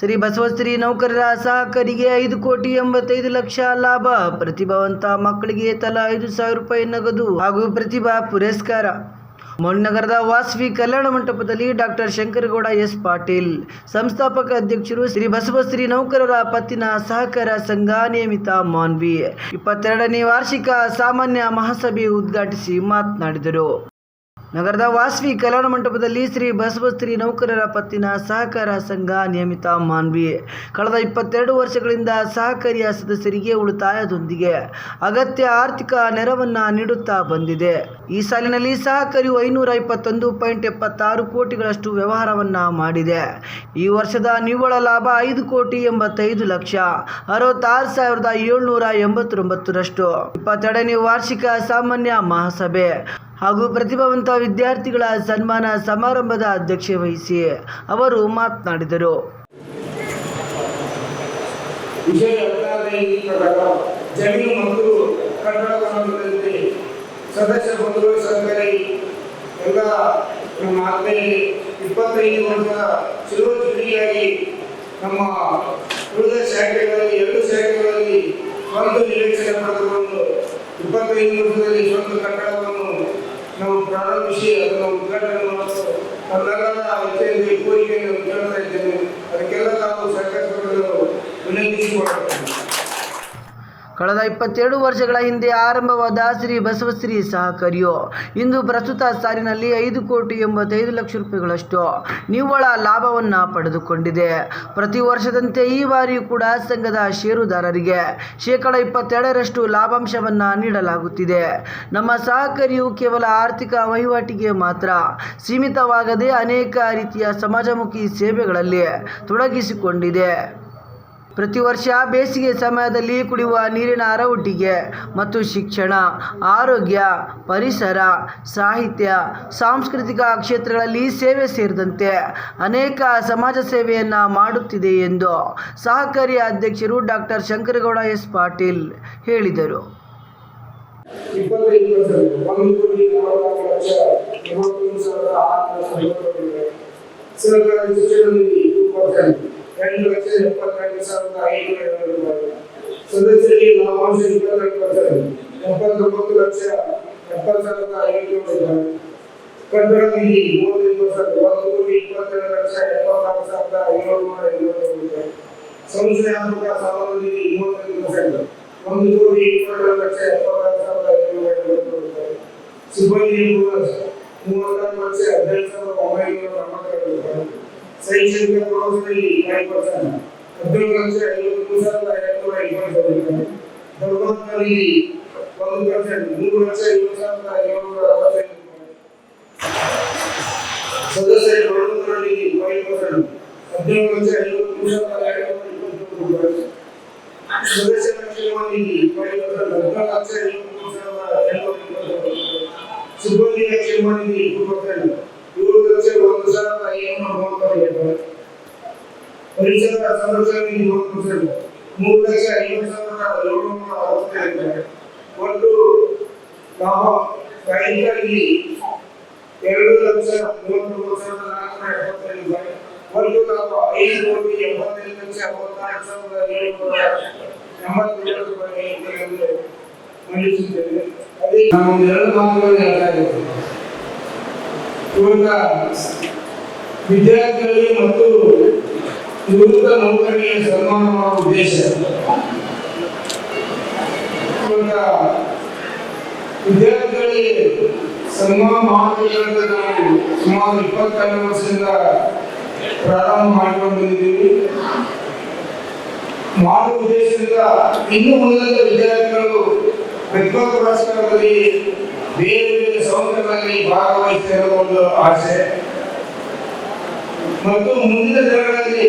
ಶ್ರೀ ಬಸವಶ್ರೀ ನೌಕರರ ಸಹಕರಿಗೆ ಐದು ಕೋಟಿ ಎಂಬತ್ತೈದು ಲಕ್ಷ ಲಾಭ, ಪ್ರತಿಭಾವಂತ ಮಕ್ಕಳಿಗೆ ತಲಾ ಐದು ಸಾವಿರ ರೂಪಾಯಿ ನಗದು ಹಾಗೂ ಪ್ರತಿಭಾ ಪುರಸ್ಕಾರ. ನಗರದ ವಾಸವಿ ಕಲ್ಯಾಣ ಮಂಟಪದಲ್ಲಿ ಡಾಕ್ಟರ್ ಶಂಕರಗೌಡ ಎಸ್ ಪಾಟೀಲ್, ಸಂಸ್ಥಾಪಕ ಅಧ್ಯಕ್ಷರು ಶ್ರೀ ಬಸವಶ್ರೀ ನೌಕರರ ಪತ್ತಿನ ಸಹಕಾರ ಸಂಘ ನಿಯಮಿತ ಮಾನ್ವಿ. ಇಪ್ಪತ್ತೆರಡನೇ ವಾರ್ಷಿಕ ಸಾಮಾನ್ಯ ಮಹಾಸಭೆ ಉದ್ಘಾಟಿಸಿ ಮಾತನಾಡಿದರು. ನಗರದ ವಾಸವಿ ಕಲ್ಯಾಣ ಮಂಟಪದಲ್ಲಿ ಶ್ರೀ ಬಸವಶ್ರೀ ನೌಕರರ ಪತ್ತಿನ ಸಹಕಾರ ಸಂಘ ನಿಯಮಿತ ಮಾನ್ವಿ. ಕಳೆದ ಇಪ್ಪತ್ತೆರಡು ವರ್ಷಗಳಿಂದ ಸಹಕಾರಿಯ ಸದಸ್ಯರಿಗೆ ಉಳಿತಾಯದೊಂದಿಗೆ ಅಗತ್ಯ ಆರ್ಥಿಕ ನೆರವನ್ನ ನೀಡುತ್ತಾ ಬಂದಿದೆ. ಈ ಸಾಲಿನಲ್ಲಿ ಸಹಕಾರಿಯು ಐನೂರ ಇಪ್ಪತ್ತೊಂದು ಪಾಯಿಂಟ್ ಎಪ್ಪತ್ತಾರು ಕೋಟಿಗಳಷ್ಟು ವ್ಯವಹಾರವನ್ನ ಮಾಡಿದೆ. ಈ ವರ್ಷದ ನಿವ್ವಳ ಲಾಭ ಐದು ಕೋಟಿ ಎಂಬತ್ತೈದು ಲಕ್ಷ. ಅರವತ್ತಾರು ಸಾವಿರದ ಏಳ್ನೂರ ಎಂಬತ್ತೊಂಬತ್ತರಷ್ಟು. ಇಪ್ಪತ್ತೆರಡನೇ ವಾರ್ಷಿಕ ಸಾಮಾನ್ಯ ಮಹಾಸಭೆ. ಹಾಗೂ ಪ್ರತಿಭಾವಂತ ವಿದ್ಯಾರ್ಥಿಗಳ ಸನ್ಮಾನ ಸಮಾರಂಭದ ಅಧ್ಯಕ್ಷತೆ ವಹಿಸಿ ಅವರು ಮಾತನಾಡಿದರು. ಇಪ್ಪತ್ತೈದು ವರ್ಷದಲ್ಲಿ ಸ್ವಂತ ಕಟ್ಟಡವನ್ನು ನಾವು ಪ್ರಾರಂಭಿಸಿ ಅದನ್ನು ಉದ್ಘಾಟನೆ ಮಾಡಲು ನಮ್ಮೆಲ್ಲರ ವತಿಯಿಂದ ಕೋರಿಕೆಯನ್ನು ಕೇಳ್ತಾ ಇದ್ದೇನೆ. ಅದಕ್ಕೆಲ್ಲ ನಾವು ಸರ್ಕಾರಗಳು ವಿನಂತಿಸಿಕೊಳ್ಳುತ್ತೇನೆ ಕಳೆದ ಇಪ್ಪತ್ತೆರಡು ವರ್ಷಗಳ ಹಿಂದೆ ಆರಂಭವಾದ ಶ್ರೀ ಬಸವಶ್ರೀ ಸಹಕಾರಿಯು. ಇಂದು ಪ್ರಸ್ತುತ ಸಾಲಿನಲ್ಲಿ ಐದು ಕೋಟಿ ಎಂಬತ್ತೈದು ಲಕ್ಷ ರೂಪಾಯಿಗಳಷ್ಟು ನಿವ್ವಳ ಲಾಭವನ್ನು ಪಡೆದುಕೊಂಡಿದೆ. ಪ್ರತಿ ವರ್ಷದಂತೆ ಈ ಬಾರಿಯೂ ಕೂಡ ಸಂಘದ ಷೇರುದಾರರಿಗೆ ಶೇಕಡ ಇಪ್ಪತ್ತೆರಡರಷ್ಟು ಲಾಭಾಂಶವನ್ನು ನೀಡಲಾಗುತ್ತಿದೆ. ನಮ್ಮ ಸಹಕಾರಿಯು ಕೇವಲ ಆರ್ಥಿಕ ವಹಿವಾಟಿಗೆ ಮಾತ್ರ ಸೀಮಿತವಾಗದೆ ಅನೇಕ ರೀತಿಯ ಸಮಾಜಮುಖಿ ಸೇವೆಗಳಲ್ಲಿ ತೊಡಗಿಸಿಕೊಂಡಿದೆ. ಪ್ರತಿ ವರ್ಷ ಬೇಸಿಗೆ ಸಮಯದಲ್ಲಿ ಕುಡಿಯುವ ನೀರಿನ ಅರವುಟ್ಟಿಗೆ ಮತ್ತು ಶಿಕ್ಷಣ, ಆರೋಗ್ಯ, ಪರಿಸರ, ಸಾಹಿತ್ಯ, ಸಾಂಸ್ಕೃತಿಕ ಕ್ಷೇತ್ರಗಳಲ್ಲಿ ಸೇವೆ ಸೇರಿದಂತೆ ಅನೇಕ ಸಮಾಜ ಸೇವೆಯನ್ನು ಮಾಡುತ್ತಿದೆ ಎಂದು ಸಹಕಾರಿ ಅಧ್ಯಕ್ಷರು ಡಾಕ್ಟರ್ ಶಂಕರಗೌಡ ಎಸ್ ಪಾಟೀಲ್ ಹೇಳಿದರು. ಇಪ್ಪತ್ತೈದು ವರ್ಷ ಒಂದು ಕೋಟಿ ನಲವತ್ನಾಲ್ಕು ಲಕ್ಷ ಮೂವತ್ತೊಂದು ಸಾವಿರದ ಆರುನೂರ ತೊಂಬತ್ತೊಂದು ಸರ್ಕಾರಿ ಶಿಕ್ಷಣ ನಿಧಿ ಟೂ ಪರ್ಸೆಂಟ್ ಎರಡು ಲಕ್ಷ ಎಪ್ಪತ್ತೆರಡು ಸಾವಿರದ ಐನೂರ ಎರಡು ರೂಪಾಯಿ ಸದಸ್ಯರಿಗೆ ಲಾಭಾಂಶ ಇಪ್ಪತ್ತೆರಡು ಪರ್ಸೆಂಟ್ ಎಪ್ಪತ್ತೊಂಬತ್ತು ಲಕ್ಷ ಎಪ್ಪತ್ತು ಸಾವಿರದ ಐನೂರು ರೂಪಾಯಿ ಕಟ್ಟಡ ನಿಧಿ ಮೂವತ್ತೈದು ಪರ್ಸೆಂಟ್ ಒಂದು ಕೋಟಿ ಇಪ್ಪತ್ತೆರಡು ಲಕ್ಷ ಎಪ್ಪತ್ತಾರು ಸಾವಿರದ ಏಳುನೂರ ಎಂಬತ್ತೊಂದು ರೂಪಾಯಿ ಸಂಶಯಾತ್ಮಕ ಸಾಮಾನು ನಿಧಿ ಮೂವತ್ತೈದು ಪರ್ಸೆಂಟ್ ಒಂದು ಕೋಟಿ ಇಪ್ಪತ್ತೆರಡು ಲಕ್ಷ ಎಪ್ಪತ್ತಾರು ಸಾವಿರದ ಐನೂರ ಎಂಬತ್ತೊಂದು ರೂಪಾಯಿ ಸಿಬ್ಬಂದಿ ಬೋನಸ್ ಮೂವತ್ತಾರು ಲಕ್ಷ ಹದಿನೆಂಟು ಸಾವಿರದ ಒಂಬೈನೂರ ತೊಂಬತ್ತೆರಡು ರೂಪಾಯಿ ಶೈಕ್ಷಣಿಕ ಪ್ರವಾಸದಲ್ಲಿ ಫೈವ್ ಪರ್ಸೆಂಟ್ ಹದಿನೇಳು ಲಕ್ಷ ಐವತ್ಮೂರು ಸಾವಿರದ ಐನೂರ ಇಪ್ಪತ್ತೈದು ರೂಪಾಯಿ ಧರ್ಮದಲ್ಲಿ ಒಂದು ಪರ್ಸೆಂಟ್ ಮೂರು ಲಕ್ಷ ಐವತ್ತು ಸಾವಿರದ ಏಳುನೂರ ಅರವತ್ತೈದು ರೂಪಾಯಿ ಸದಸ್ಯರ ಬಡವರಲ್ಲಿ ಫೈವ್ ಪರ್ಸೆಂಟ್ ಹದಿನೇಳು ಲಕ್ಷ ಐವತ್ಮೂರು ಸಾವಿರದ ಐನೂರ ಇಪ್ಪತ್ತೊಂದು ರೂಪಾಯಿ ಸದಸ್ಯರ ಕ್ಷೇಮ ನಿಧಿ ಫೈವ್ ಪರ್ಸೆಂಟ್ ಹದಿನಾಲ್ಕು ಲಕ್ಷ ಐವತ್ಮೂರು ಸಾವಿರದ ಏಳ್ನೂರ ಇಪ್ಪತ್ತೊಂದು ರೂಪಾಯಿ ಸಿಬ್ಬಂದಿಯ ಕ್ಷೇಮ ನಿಧಿ ಟೂ ಪರ್ಸೆಂಟ್ ಏಳು ಲಕ್ಷ ಒಂದು ಸಂರಕ್ಷಣೆ ನಿಧಿ ಮೂರು ಲಕ್ಷ ಲಾಭ ರೈತರಿಗೆ ಎರಡು ಲಕ್ಷ ಮೂವತ್ತೊಂಬತ್ತು ಸಾವಿರದ ನಾಲ್ಕುನೂರ ಎಪ್ಪತ್ತೈದು ರೂಪಾಯಿ ಒಂದು ಐದು ಕೋಟಿ ಎಂಬತ್ತೈದು ಲಕ್ಷ ಮೂವತ್ತಾರು ಸಾವಿರದ ಏಳುನೂರ ಎಂಬತ್ತೇಳು ಅದೇ ನಾವು ಎರಡು ಮಾತುಗಳು ಹೇಳ್ತಾ ಇದ್ದೇವೆ ಇವಾಗ ವಿದ್ಯಾರ್ಥಿಗಳಿಗೆ ಮತ್ತು ನಿವೃತ್ತ ನೌಕರರಿಗೆ ಸನ್ಮಾನ ಮಾಡುವ ಉದ್ದೇಶ ವಿದ್ಯಾರ್ಥಿಗಳಿಗೆ ಸನ್ಮಾನ ಮಾಡಬೇಕಂತ ನಾವು ಸುಮಾರು ಇಪ್ಪತ್ತೆರಡು ವರ್ಷದಿಂದ ಪ್ರಾರಂಭ ಮಾಡಿಕೊಂಡು ಬಂದಿದ್ದೀವಿ ಮಾಡುವ ಉದ್ದೇಶದಿಂದ ಇನ್ನು ಮುಂದಿನ ವಿದ್ಯಾರ್ಥಿಗಳು ಪ್ರತಿಭಾ ಪುರಸ್ಕಾರದಲ್ಲಿ ಬೇರೆ ಬೇರೆ ಸಂಸ್ಥೆಗಳಲ್ಲಿ ಭಾಗವಹಿಸಿರುವ ಒಂದು ಆಸೆ. ಮತ್ತು ಮುಂದಿನ ದಿನಗಳಲ್ಲಿ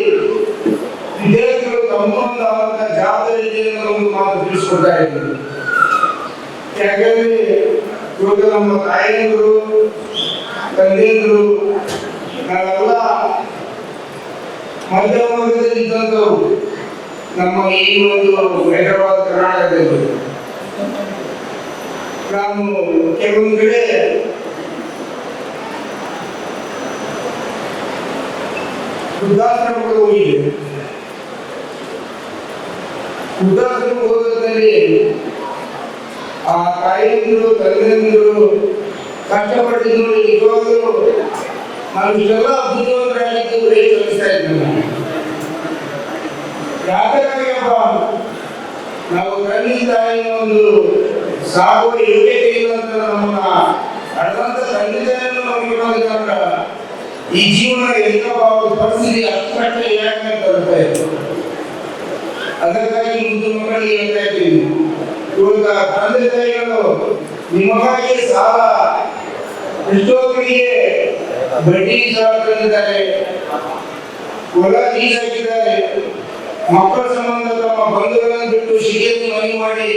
ವಿದ್ಯಾರ್ಥಿಗಳು ತಮ್ಮ ಜಾತ್ರೆ ಒಂದು ಮಾತು ತಿಳಿಸ್ಕೊಡ್ತಾ ಇದ್ದೀವಿ ಯಾಕಂದ್ರೆ ನಮ್ಮ ತಾಯಿಯಂದರು ತಂದೆಯಂದರು, ನಾವೆಲ್ಲ ಮಧ್ಯಮ ವರ್ಗದಲ್ಲಿ ಇದ್ದಂಥವ್ರು ನಮ್ಮ ಈ ಒಂದು ಹೈದರಾಬಾದ್, ಕರ್ನಾಟಕದಲ್ಲಿ. ನಾನು ಕೆಲವೊಂದು ಕಡೆ ಉದಾಹರಣೆಗಳು ಇದೆ ವೃದ್ಧಾಶ್ರಮ ಹೋಗೋದ್ರಲ್ಲಿ ಆ ತಾಯಿಯಂದಿರು ತಂದೆಯಂದಿರು ಕಷ್ಟಪಟ್ಟಿದ್ರು ಇವಾಗಲೂ ನಾವು ಇಷ್ಟೆಲ್ಲ ಬುದ್ಧಿವಂತರಾಗಿದ್ದೀವಿ ಕಲಿಸ್ತಾ ಇದ್ದೀವಿ ಯಾಕಪ್ಪ ನಾವು ತಂದೆ ತಾಯಿನ ಒಂದು ಸಾಗುವ ಯೋಗ್ಯತೆ ಇಲ್ಲ ಅಂತ ನಮ್ಮನ್ನ ಈ ಜೀವನ ಎಂತ ಪರಿಸ್ಥಿತಿ ಅಷ್ಟು ಯಾಕೆ ಬರ್ತಾ ಇತ್ತು ಅದಕ್ಕಾಗಿ ಇಂದು ಮಕ್ಕಳಿಗೆ ಹೇಳ್ತಾ ಇದ್ದೀನಿ. ಇವಾಗ ತಂದೆ ತಾಯಿಗಳು ನಿಮಗಾಗಿ ಸಾಲ ಎಷ್ಟೊಬ್ಬರಿಗೆ ಬಡ್ಡಿ ಸಾಲ ತಂದಿದ್ದಾರೆ. ಹೊಲ ಲೀಸ್ ಹಾಕಿದ್ದಾರೆ. ಮಕ್ಕಳ ಸಂಬಂಧ ತಮ್ಮ ಬಂಧುಗಳನ್ನು ಬಿಟ್ಟು ಶಿಕ್ಷೆಯನ್ನು ಮನೆ ಮಾಡಿ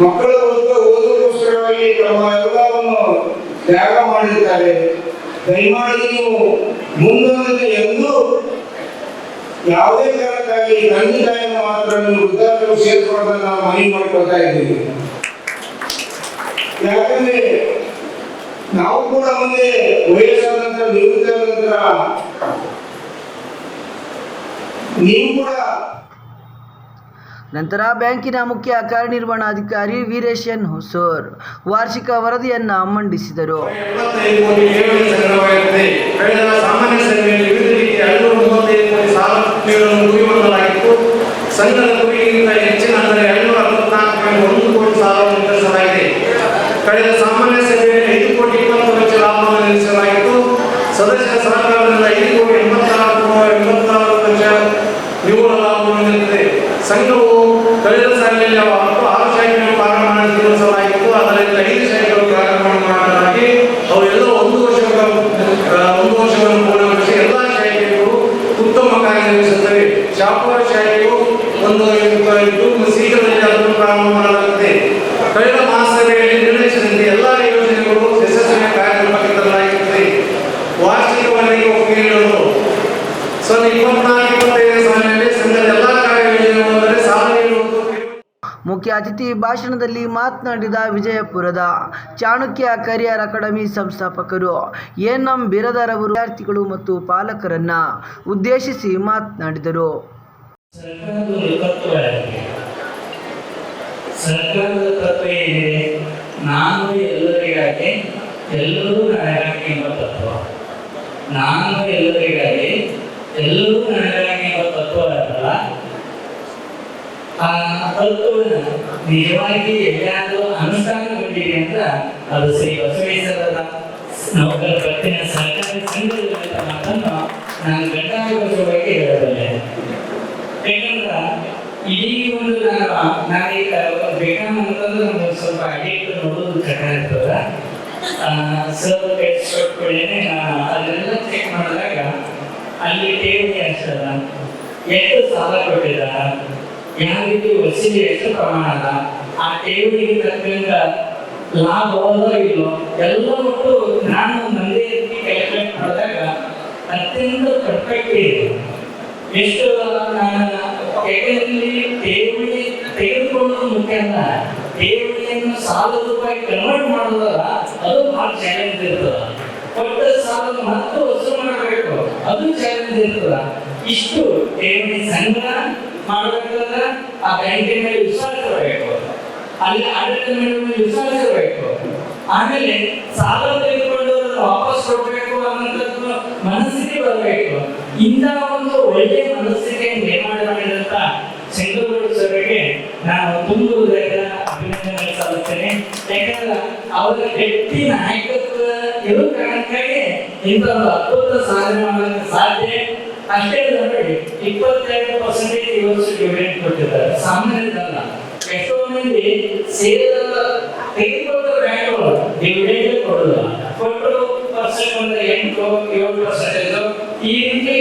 ಮಕ್ಕಳ ಓದುವ ಓದೋಕ್ಕೋಸ್ಕರವಾಗಿ ತಮ್ಮ ಎಲ್ಲವನ್ನು ತ್ಯಾಗ ಮಾಡಿರ್ತಾರೆ ದಯಮಾಡಿ ನೀವು ಮುಂದೊಂದು ಎಂದೂ ಯಾವುದೇ ಕಾರಣಕ್ಕಾಗಿ ತಂದೆ ತಾಯಿಯನ್ನು ಮಾತ್ರ ನೀವು ವೃದ್ಧಾಶ್ರಮ ಸೇರಿಕೊಳ್ಳೋದನ್ನ ನಾವು ಮನವಿ ಮಾಡ್ಕೊಳ್ತಾ ಇದ್ದೀವಿ. ಯಾಕಂದ್ರೆ ನಾವು ಕೂಡ ಮುಂದೆ ವಯಸ್ಸಾದ ನಂತರ ನಿವೃತ್ತಿ ಆದ ನಂತರ ನೀವು ಕೂಡ ನಂತರ ಬ್ಯಾಂಕಿನ ಮುಖ್ಯ ಕಾರ್ಯನಿರ್ವಹಣಾಧಿಕಾರಿ ವೀರೇಶ್ ಎನ್ ಹೊಸೂರ್ ವಾರ್ಷಿಕ ವರದಿಯನ್ನ ಮಂಡಿಸಿದರು. ಎಪ್ಪತ್ತೈದು ಕೋಟಿ ಠೇವಣಿ ಸಂಗ್ರಹವಾಗಿರುತ್ತೆ ಕಳೆದ ಸಾಮಾನ್ಯ ಸಭೆಯಲ್ಲಿ ವಿವಿಧ ರೀತಿಯ ಐನೂರ ಮೂವತ್ತೈದು ಕೋಟಿ ಸಾಲ ನೀಡಲು ಗುರಿ ಹೊಂದಲಾಗಿತ್ತು ಸಂಘದ ಗುರಿಗಿಂತ ಹೆಚ್ಚಿನ ಅಂದರೆ ಐನೂರ ಅರವತ್ನಾಲ್ಕು ಪಾಯಿಂಟ್ ಒಂದು ಕೋಟಿ ಸಾಲವನ್ನು ವಿತರಿಸಲಾಗಿದೆ ಕಳೆದ ಸಾಮಾನ್ಯ ಸಭೆಯಲ್ಲಿ ಐದು ಕೋಟಿ ಇಪ್ಪತ್ತು ಲಕ್ಷ ಲಾಭವನ್ನು ನಿಲ್ಲಿಸಲಾಗಿತ್ತು ಸದಸ್ಯರ ಸಹಕಾರದಿಂದ ಐದು ಕೋಟಿ ಎಂಬತ್ತಾರು ಎಂಬತ್ತಾರು ಲಕ್ಷ ನಿವ್ವಳ ಲಾಭವನ್ನು ನೀಡುತ್ತದೆ ಸಂಘವು ಕಳೆದ ಸಾಲಿನಲ್ಲಿ ಹತ್ತು ಆರು ಶಾಖೆಗಳು ಪ್ರಾರಂಭ ಮಾಡಿ ನಿರ್ವಹಿಸಲಾಗಿತ್ತು ಅದರಲ್ಲಿ ಐದು ಶಾಖೆಗಳು ಪ್ರಾರಂಭ ಮಾಡಲಾಗಿ ಅವೆಲ್ಲ ಒಂದು ವರ್ಷಗಳ ಆ, ಒಂದು ವರ್ಷವನ್ನು ಪೂರ್ಣಗೊಳಿಸಿ ಎಲ್ಲ ಶಾಖೆಗಳು ಉತ್ತಮ ಕಾರ್ಯನಿರ್ವಹಿಸುತ್ತವೆ ಶಾಪುರ ಶಾಖೆಯು ಒಂದು ಇದು ಶೀಘ್ರದಲ್ಲಿ ಅದನ್ನು ಪ್ರಾರಂಭ ಮಾಡಲಾಗುತ್ತದೆ ಕಳೆದ ಮಹಾಸಭೆಯಲ್ಲಿ ನಿರ್ಣಯಿಸಿದಂತೆ ಎಲ್ಲ ಯೋಜನೆಗಳು ಯಶಸ್ವಿನ ಕಾರ್ಯಕ್ರಮಕ್ಕೆ ತರಲಾಗಿರುತ್ತದೆ ಒಪ್ಪಿಗೆ ನೀಡುವುದು ಸರ್ ಇಪ್ಪತ್ನಾಲ್ಕು ಇಪ್ಪತ್ತೈದನೇ ಸಾಲಿನಲ್ಲಿ ಸಂಘದ ಎಲ್ಲ ಕಾರ್ಯಯೋಜನೆಗಳು ಅಂದರೆ ಸಾಲ ನೀಡುವುದು ಮುಖ್ಯ ಅತಿಥಿ ಭಾಷಣದಲ್ಲಿ ಮಾತನಾಡಿದ ವಿಜಯಪುರದ ಚಾಣಕ್ಯ ಕರಿಯರ್ ಅಕಾಡೆಮಿ ಸಂಸ್ಥಾಪಕರು ಎನ್ ಎಂ ಬಿರದರವರು ವಿದ್ಯಾರ್ಥಿಗಳು ಮತ್ತು ಪಾಲಕರನ್ನ ಉದ್ದೇಶಿಸಿ ಮಾತನಾಡಿದರು. ಸರ್ಕಾರದ ಒಂದು ತತ್ವ ಸರ್ಕಾರದ ತತ್ವ ಏನಿದೆ? ನಾನು ಎಲ್ಲರಿಗಾಗಿ ಎಲ್ಲರೂ ನನಗಾಗಿ ಎಂಬ ತತ್ವ. ನಾನು ಎಲ್ಲರಿಗಾಗಿ ಎಲ್ಲರೂ ನನಗಾಗಿ ತತ್ವ ಅಲ್ಲ. ಆ ತತ್ವವನ್ನು ನಿಜವಾಗಿ ಎಲ್ಲಾದರೂ ಅನುಷ್ಠಾನಗೊಂಡಿದೆ ಅಂತ ಅದು ಶ್ರೀ ಬಸವೇಶ್ವರರ ನೌಕರ ಪತ್ತಿನ ಸರ್ಕಾರಿ ಸಂಘದ ಮಾತನ್ನು ನಾನು ಘಂಟಾಘೋಷವಾಗಿ ಹೇಳಬಲ್ಲೆ. ಯಾಕಂದ್ರ, ಇಡೀ ಒಂದು ನಾನು ನಾನೀಗ ಬೇಕಾದಂತಂದ್ರೆ ನಮ್ಗೆ ಸ್ವಲ್ಪ ಅಡಿಕ್ಟ್ ನೋಡೋದು ಕಷ್ಟ ಇರ್ತದ ಸರ್ ಕಳಿಸ್ಕೊಟ್ಕೊಳ್ಳೇನೆ ನಾನು ಅದನ್ನೆಲ್ಲ ಚೆಕ್ ಮಾಡಿದಾಗ ಅಲ್ಲಿ ಠೇವಣಿ ಅಷ್ಟದ ಎಷ್ಟು ಸಾಲ ಕೊಟ್ಟಿದ್ದಾರ? ಯಾವ ರೀತಿ ವಸೂಲಿ ಎಷ್ಟು ಪ್ರಮಾಣ ಅದ ಆ ಠೇವಣಿಗೆ ತಕ್ಕಂಗ ಲಾಭ ಇಲ್ಲೋ? ಎಲ್ಲ ಒಟ್ಟು ನಾನು ನಂದೇ ರೀತಿ ಕ್ಯಾಲ್ಕುಲೇಟ್ ಮಾಡಿದಾಗ ಅತ್ಯಂತ ಪರ್ಫೆಕ್ಟ್ ಇದೆ. ಎಷ್ಟು, ನಾನು ಯಾಕಂದ್ರೆ ಠೇವಣಿ ತೆಗೆದುಕೊಳ್ಳೋದು ಮುಖ್ಯ ಅಲ್ಲ. ಠೇವಣಿಯನ್ನು ಸಾವಿರ ರೂಪಾಯಿ ಕನ್ವರ್ಟ್ ಮಾಡೋದಲ್ಲ ಚಾಲೆಂಜ್ ಇರ್ತದ. ಕೊಟ್ಟ ಸಾಲ ಮತ್ತೆ ವಸೂಲು ಮಾಡಬೇಕು ಅದು ಚಾಲೆಂಜ್ ಇರ್ತದ. ಇಷ್ಟು ಠೇವಣಿ ಸಂಗ್ರಹ ಮಾಡಬೇಕಂದ್ರೆ ಆ ಬ್ಯಾಂಕಿನ ಮೇಲೆ ವಿಶ್ವಾಸ ಇರಬೇಕು ಅಲ್ಲಿ ಆಡಳಿತ ಮೇಲೆ ವಿಶ್ವಾಸ ಇರಬೇಕು ಆಮೇಲೆ ಸಾಲ ತೆಗೆದುಕೊಂಡು ವಾಪಸ್ ಕೊಡಬೇಕು ಅನ್ನೋಂಥದ್ದು ಮನಸ್ಥಿತಿ ಬರಬೇಕು. ಇಂಥ ಒಂದು ಒಳ್ಳೆಯ ಅವರ ವ್ಯಕ್ತಿ ನಾಯಕತ್ವ ಇರೋ ಕಾರಣಕ್ಕಾಗಿ ಇಂಥ ಒಂದು ಅದ್ಭುತ ಸಾಧನೆ ಮಾಡೋದಕ್ಕೆ ಸಾಧ್ಯ. ಅಷ್ಟೇ ನೋಡಿ, ಇಪ್ಪತ್ತೆರಡು ಪರ್ಸೆಂಟೇಜ್ ಈ ವರ್ಷ ಡಿವಿಡೆಂಡ್ ಕೊಟ್ಟಿದ್ದಾರೆ. ಸಾಮಾನ್ಯದಲ್ಲ. ಎಷ್ಟೋ ಮಂದಿ ಸೇರಿದ ತೆಗೆದುಕೊಂಡ ಬ್ಯಾಂಕ್ಗಳು ಡಿವಿಡೆಂಟ್ ಕೊಡಲ್ಲ. ಕೊಟ್ಟರು ಪರ್ಸೆಂಟ್ ಒಂದು ಎಂಟು, ಏಳು ಪರ್ಸೆಂಟೇಜ್ ಈ ರೀತಿ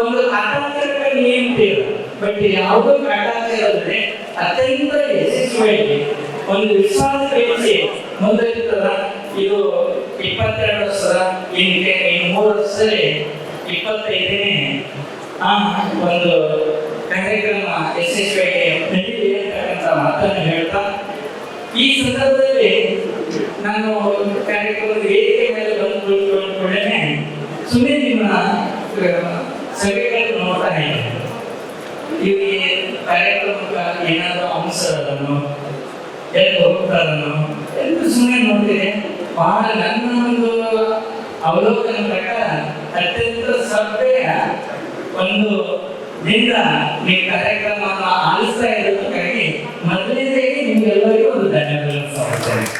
ಒಂದು ಕಾಟಾಚಾರಕ ನಿಯಮ ಬಟ್ ಯಾವುದೋ ಕಾಟಾಚಾರ ಅತ್ಯಂತ ಯಶಸ್ವಿಯಾಗಿ ಒಂದು ವಿಶ್ವಾಸ ಬೆಳೆಸಿ ಮುಂದುವರಿತದ ಇದು ಇಪ್ಪತ್ತೆರಡು ವರ್ಷದ ಇನ್ನು ಇನ್ನು ಮೂರು ವರ್ಷದಲ್ಲಿ ಇಪ್ಪತ್ತೈದನೇ, ಆ, ಒಂದು ಕಾರ್ಯಕ್ರಮ ಯಶಸ್ವಿಯಾಗಿ ನಡೀಲಿ ಅಂತಕ್ಕಂಥ ಮಾತನ್ನು ಹೇಳ್ತಾ, ಈ ಸಂದರ್ಭದಲ್ಲಿ ನಾನು ಕಾರ್ಯಕ್ರಮದ ವೇದಿಕೆ ಮೇಲೆ ಬಂದು ಕುಳಿತುಕೊಂಡೇ ಸುಮ್ಮನೆ ನಿಮ್ಮ ಸಭೆಗಳನ್ನು ನೋಡ್ತಾ ಇದ್ದೀನಿ. ಇವರಿಗೆ ಕಾರ್ಯಕ್ರಮಕ್ಕೆ ಏನಾದರೂ ಅಂಶಗಳನ್ನು ಎಲ್ಲಿ ಹೋಗ್ತಾರನ್ನು ಎಂದು ಸುಮ್ಮನೆ ನೋಡ್ತೀನಿ. ಬಹಳ ನನ್ನ ಒಂದು ಅವಲೋಕನ ಪ್ರಕಾರ ಅತ್ಯಂತ ಸಭೆಯ ಒಂದು ನಿಂದ ಈ ಕಾರ್ಯಕ್ರಮವನ್ನು ಆಲಿಸ್ತಾ ಇರೋದಕ್ಕಾಗಿ ಮೊದಲನೇದಾಗಿ ನಿಮ್ಗೆಲ್ಲರಿಗೂ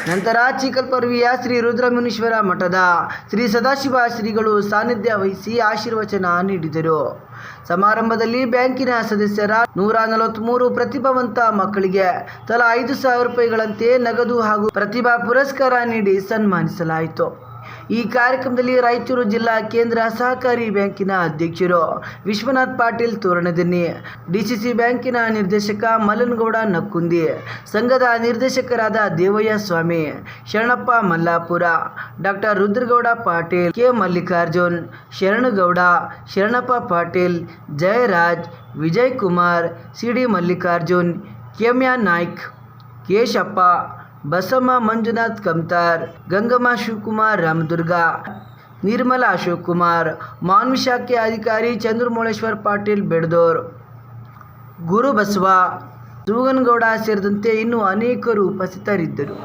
ನಂತರ ಚಿಕಲ್ಪರ್ವಿಯ ಶ್ರೀ ರುದ್ರಮುನೀಶ್ವರ ಮಠದ ಶ್ರೀ ಸದಾಶಿವ ಶ್ರೀಗಳು ಸಾನ್ನಿಧ್ಯ ವಹಿಸಿ ಆಶೀರ್ವಚನ ನೀಡಿದರು. ಸಮಾರಂಭದಲ್ಲಿ ಬ್ಯಾಂಕಿನ ಸದಸ್ಯರ ನೂರ ನಲವತ್ತ್ಮೂರು ಪ್ರತಿಭಾವಂತ ಮಕ್ಕಳಿಗೆ ತಲಾ ಐದು ಸಾವಿರ ರೂಪಾಯಿಗಳಂತೆ ನಗದು ಹಾಗೂ ಪ್ರತಿಭಾ ಪುರಸ್ಕಾರ ನೀಡಿ ಸನ್ಮಾನಿಸಲಾಯಿತು. ಈ ಕಾರ್ಯಕ್ರಮದಲ್ಲಿ ರಾಯಚೂರು ಜಿಲ್ಲಾ ಕೇಂದ್ರ ಸಹಕಾರಿ ಬ್ಯಾಂಕಿನ ಅಧ್ಯಕ್ಷರು ವಿಶ್ವನಾಥ್ ಪಾಟೀಲ್ ತೋರಣದನ್ನಿ, ಡಿಸಿಸಿ ಬ್ಯಾಂಕಿನ ನಿರ್ದೇಶಕ ಮಲ್ಲನಗೌಡ ನಕ್ಕುಂದಿ, ಸಂಘದ ನಿರ್ದೇಶಕರಾದ Devayya Swamy, Sharanappa Mallapur, doctor Rudragouda Patil, K Mallikarjun, Sharanagouda, Sharanappa Patil, Jayaraj, Vijay Kumar, C D Mallikarjun Kemya Naik, Keshappa Basamma Manjunath Kamtar, Gangamma Shivakumar Ramdurg, Nirmala Ashok Kumar Manvi ಶಾಖೆ ಅಧಿಕಾರಿ ಚಂದ್ರಮೌಳೇಶ್ವರ್ ಪಾಟೀಲ್ ಬೆಡ್ದೋರ್, ಗುರು ಬಸವ, ಸೂಗನಗೌಡ ಸೇರಿದಂತೆ ಇನ್ನೂ ಅನೇಕರು ಉಪಸ್ಥಿತರಿದ್ದರು.